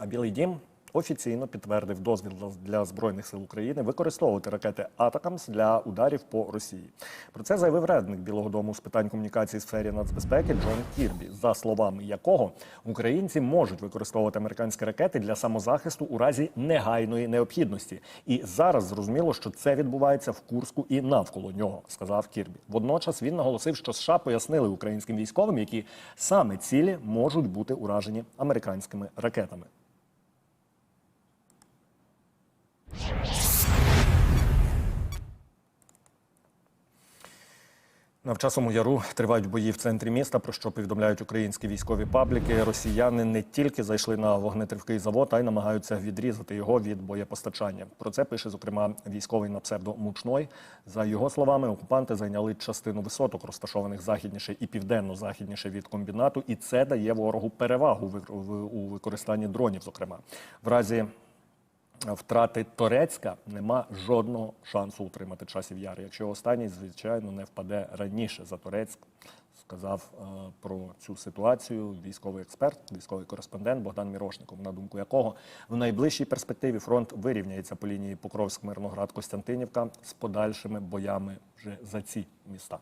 А Білий Дім офіційно підтвердив дозвіл для- збройних сил України використовувати ракети Атакамс для ударів по Росії. Про це заявив радник Білого Дому з питань комунікації в сфері нацбезпеки Джон Кірбі, за словами якого українці можуть використовувати американські ракети для самозахисту у разі негайної необхідності. І зараз зрозуміло, що це відбувається в Курську і навколо нього, сказав Кірбі. Водночас він наголосив, що США пояснили українським військовим, які саме цілі можуть бути уражені американськими ракетами. На Вчасому яру тривають бої в центрі міста, про що повідомляють українські військові пабліки. Росіяни не тільки зайшли на вогнетривкий завод, а й намагаються відрізати його від боєпостачання. Про це пише зокрема військовий на псевдо Мучной. За його словами, окупанти зайняли частину висоток, розташованих західніше і південно-західніше від комбінату, і це дає ворогу перевагу у використанні дронів. Зокрема, в разі втрати Торецька нема жодного шансу утримати часів яр. Якщо останній, звичайно, не впаде раніше за Торецьк, сказав е, про цю ситуацію військовий експерт, військовий кореспондент Богдан Мірошников, на думку якого в найближчій перспективі фронт вирівняється по лінії Покровськ, Мирноград, Костянтинівка з подальшими боями вже за ці міста.